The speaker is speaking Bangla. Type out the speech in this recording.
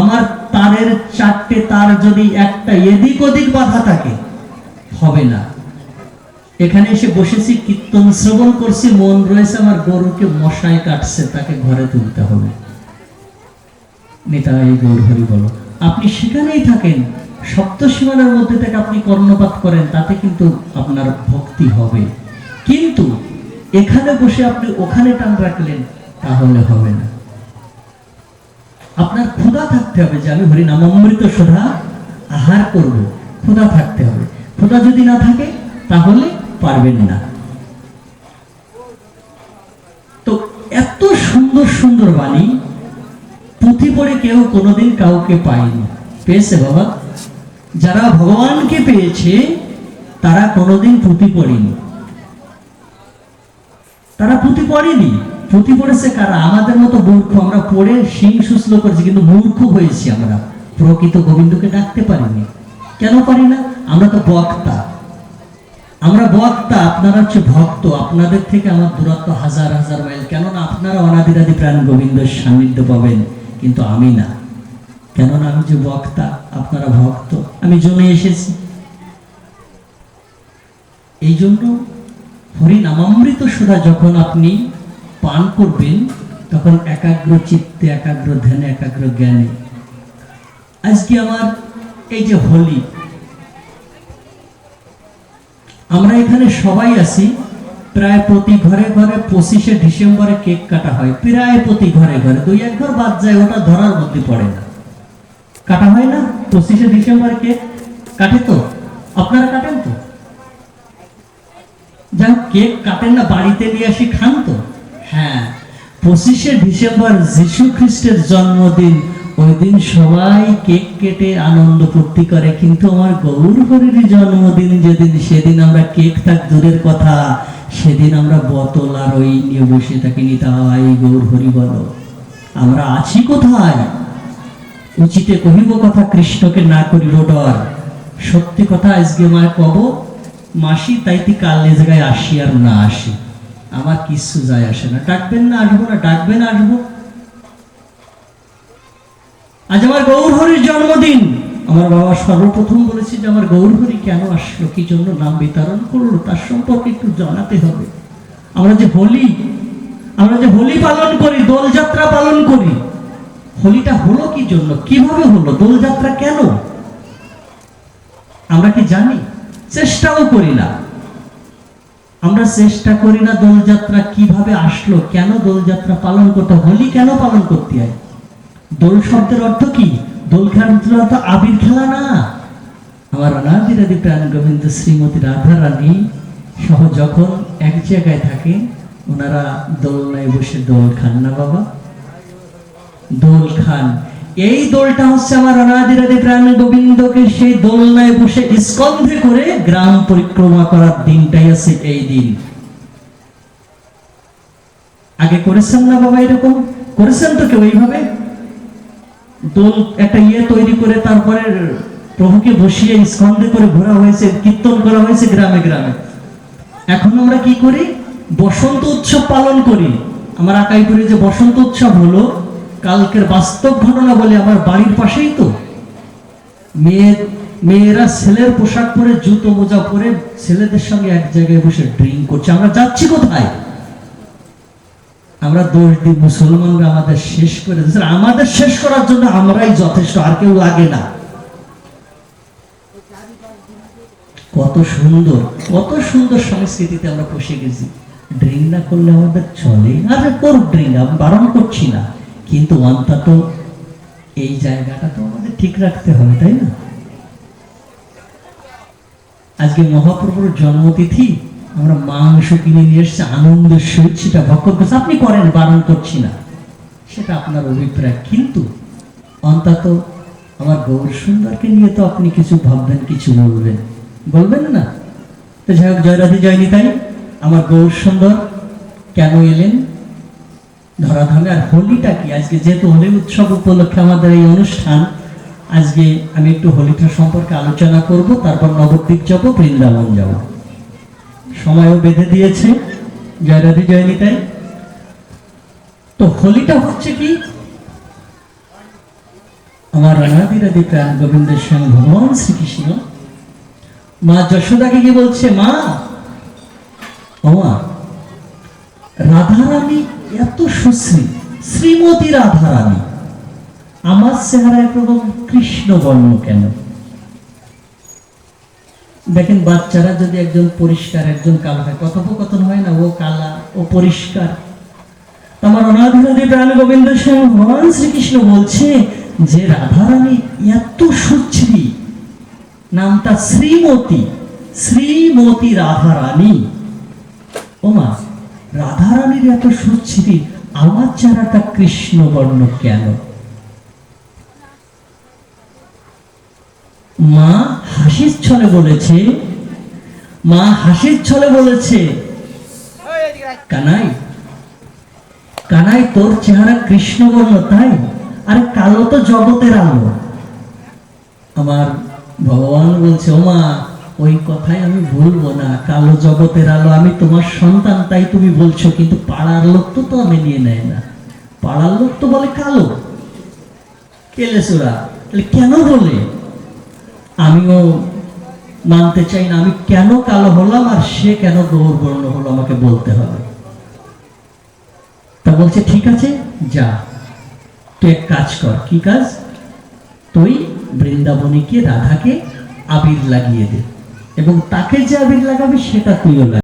আমার তারের চারটে তার যদি একটা এদিক ওদিক বাধা থাকে, হবে না। এখানে এসে বসেছি, কীর্তন শ্রবণ করছি, মন রয়েছে আমার গরুকে মশায় কাটছে, তাকে ঘরে তুলতে হবে। নিতাই গৌর হরি বলো, আপনি সেখানেই থাকেন, সপ্ত সীমানার মধ্যে থেকে আপনি কর্ণপাত করেন, তাতে কিন্তু আপনার ভক্তি হবে। কিন্তু এখানে বসে আপনি ওখানে টান রাখলেন, তাহলে হবে না। আপনার ক্ষুধা থাকতে হবে যে আমি হরি নামামৃত সোধা আহার করব। ক্ষুধা থাকতে হবে। ক্ষুধা যদি না থাকে, তাহলে পারবেন না। তো এত সুন্দর সুন্দর বাণী, পুঁথি পড়ে কেউ কোনোদিন কাউকে পায়নি। পেয়েছে বাবা? যারা ভগবানকে পেয়েছে, তারা কোনোদিন পুঁথি পড়েনি। তারা পুঁথি পড়েনি। পুঁথি পড়েছে কারা? আমাদের মতো মূর্খ, আমরা পড়ে সিং সুসলো করেছি, কিন্তু মূর্খ হয়েছি আমরা। প্রকৃত গোবিন্দকে ডাকতে পারিনি। কেন পারি না? আমরা তো বক্তা। আমরা বক্তা, আপনারা হচ্ছে ভক্ত। আপনাদের থেকে আমার দূরত্ব হাজার হাজার মাইল। কেননা আপনারা অনাদিরাদি প্রাণ গোবিন্দের সান্নিধ্য পাবেন, কিন্তু আমি না। কেননা আমি যে বক্তা, আপনারা ভক্ত। আমি জমে এসেছি। এই জন্য হরি নামামৃত সুধা যখন আপনি পান করবেন, তখন একাগ্র চিত্তে, একাগ্র ধ্যানে, একাগ্র জ্ঞানে। আজকে আমার এই যে হোলি, আমরা এখানে সবাই আছি, প্রায় প্রতি ঘরে ঘরে পঁচিশে ডিসেম্বরে কেক কাটা হয়, প্রায় প্রতি ঘরে ঘরে, দুই এক ঘর বাদ যায়, ওটা ধরার মধ্যে পড়ে না। কাটা হয় না? পঁচিশে ডিসেম্বর কেক কাটে তো? আপনারা কাটেন তো? যাক, কেক কাটেন না, বাড়িতে নিয়ে আসি, খান তো। হ্যাঁ পঁচিশে ডিসেম্বর যীশু খ্রিস্টের জন্মদিন। ওই দিন সবাই কেক কেটে আনন্দ ফুর্তি করে, কিন্তু আমার গৌর হরির জন্মদিন যেদিন, সেদিন আমরা কেক থাক দূরের কথা, সেদিন আমরা বোতল আর ওই নিয়ে বসে থাকি নিতাই গৌর হরি বলো। আমরা আছি কোথায়? উচিতে কহিব কথা কৃষ্ণকে না করিব ডর। সত্যি কথা আজকে মায় কব, মাসি তাইতে কাল জায়গায় আসি আর না আসি। আমার কিচ্ছু যায় আসে না। ডাকবেন না, আসব না, ডাকবেন, আসব। আজ আমার গৌর হরির জন্মদিন। আমার বাবা সর্বপ্রথম বলেছে যে আমার গৌর হরি কেন আসলো, কি জন্য নাম বিতরণ করল, তার সম্পর্কে একটু জানাতে হবে। আমরা যে হোলি, আমরা যে হোলি পালন করি, দোলযাত্রা পালন করি, হোলিটা হলো কি জন্য, কীভাবে হলো, দোলযাত্রা কেন? আমরা কি জানি? চেষ্টাও করি না। আমরা চেষ্টা করি না দোলযাত্রা কীভাবে আসলো, কেন দোলযাত্রা পালন করতে, হোলি কেন পালন করতে হয়? দোল শব্দের অর্থ কি? দোল খেলার অর্থ আবির খেলা না। আমার অনাদিরাদি প্রাণ গোবিন্দ শ্রীমতী রাধা রানী সহ যখন এক জায়গায় থাকে, ওনারা দোলনায় বসে দোল খান না বাবা। দোল খান। এই দোলটা হচ্ছে আমার অনাদিরাদি প্রাণ গোবিন্দকে সেই দোলনায় বসে স্কন্ধে করে গ্রাম পরিক্রমা করার দিনটাই আছে এই দিন। আগে করেছেন না বাবা এরকম? করেছেন তো কেউ এইভাবে? দোল একটা ইয়ে তৈরি করে তারপরে প্রভুকে বসিয়ে স্কন্ধে করে ঘোরা হয়েছে, কীর্তন করা হয়েছে গ্রামে গ্রামে। এখন আমরা কি করি? বসন্ত উৎসব পালন করি। আমার আকাইপুরে যে বসন্ত উৎসব হলো কালকের বাস্তব ঘটনা বলে আমার বাড়ির পাশেই তো। মেয়ে, মেয়েরা ছেলের পোশাক পরে, জুতো মোজা পরে ছেলেদের সঙ্গে এক জায়গায় বসে ড্রিঙ্ক করছে। আমরা যাচ্ছি কোথায়? আমরা দোষ দিই মুসলমানরা আমাদের শেষ করে দিয়েছে। আমাদের শেষ করার জন্য আমরাই যথেষ্ট, আর কেউ লাগে না। কত সুন্দর কত সুন্দর সংস্কৃতিতে আমরা বসে গেছি। ড্রিঙ্ক না করলে আমাদের চলে। আরে করুক ড্রিঙ্ক আমি বারণ করছি না। কিন্তু অন্তত এই জায়গাটা তো আমাদের ঠিক রাখতে হবে, তাই না? আজকে মহাপ্রভুর জন্মতিথি, আমরা মাংস কিনে নিয়ে এসেছি আনন্দের সহিত সেটা ভক্ষণ করছি। আপনি করেন, বারণ করছি না। সেটা আপনার অভিপ্রায়। কিন্তু অন্তত আমার গৌর সুন্দরকে নিয়ে তো আপনি কিছু ভাববেন, কিছু বলবেন। বলবেন না? তো যাই হোক, জয়রাধি জয়নি তাই আমার গৌর সুন্দর, কেন এলেন? ধরাধামে আর হোলিটা কি? আজকে যেহেতু হোলি উৎসব উপলক্ষে আমাদের এই অনুষ্ঠান, আজকে আমি একটু হোলিটা সম্পর্কে আলোচনা করব, তারপর নবদ্বীপ যাব, বৃন্দাবন যাব। সময়ও বেঁধে দিয়েছে, জয়রাধি জয়নিতাই। তো হোলিটা হচ্ছে কি? আমার অনাদিরাদি প্রাণ গোবিন্দের সঙ্গে ভগবান শ্রীকৃষ্ণ। মা যশোদাকে কি বলছে? মা! ও মা! রাধারানী এত সুশ্রী, শ্রীমতী রাধারানী। আমার চেহারা একরকম কৃষ্ণ বর্ণ কেন? দেখেন, বাচ্চারা যদি একজন পরিষ্কার, একজন কালো হয়, কথোপকথন হয় না, ও কালা, ও পরিষ্কার। আমার অনাধিনাদি প্রাণ গোবিন্দ স্বামী ভগবান শ্রীকৃষ্ণ বলছে যে, রাধারানী এত সুশ্রী নামটা শ্রীমতী শ্রীমতী রাধারানী। ওমা রাধারানীর এত সুশ্রী আমার চেহারাটা কৃষ্ণ বর্ণ কেন? মা হাসির ছলে বলেছে মা হাসির ছলে বলেছে কানাই কানাই তোর চেহারা কৃষ্ণ কৃষ্ণবর্ণ তাই? আরে কালো তো জগতের আলো। আমার ভগবান বলছে ওমা ওই কথাই আমি বলব না। কালো জগতের আলো, আমি তোমার সন্তান, তাই তুমি বলছো, কিন্তু পাড়ার লোক তো তো আমি নিয়ে নেয় না। পাড়ার লোক তো বলে কালো। কেলেসোরা কেন বলে? আমিও মানতে চাই না, আমি কেন কালো হলাম আর সে কেন গৌরবর্ণ হলো, আমাকে বলতে হবে। তা বলছে, ঠিক আছে, যা। তুই এক কাজ কর। কি কাজ? তুই বৃন্দাবনে গিয়ে রাধাকে আবির লাগিয়ে দে। এবং তাকে যে আবির লাগাবে সেটা তুইও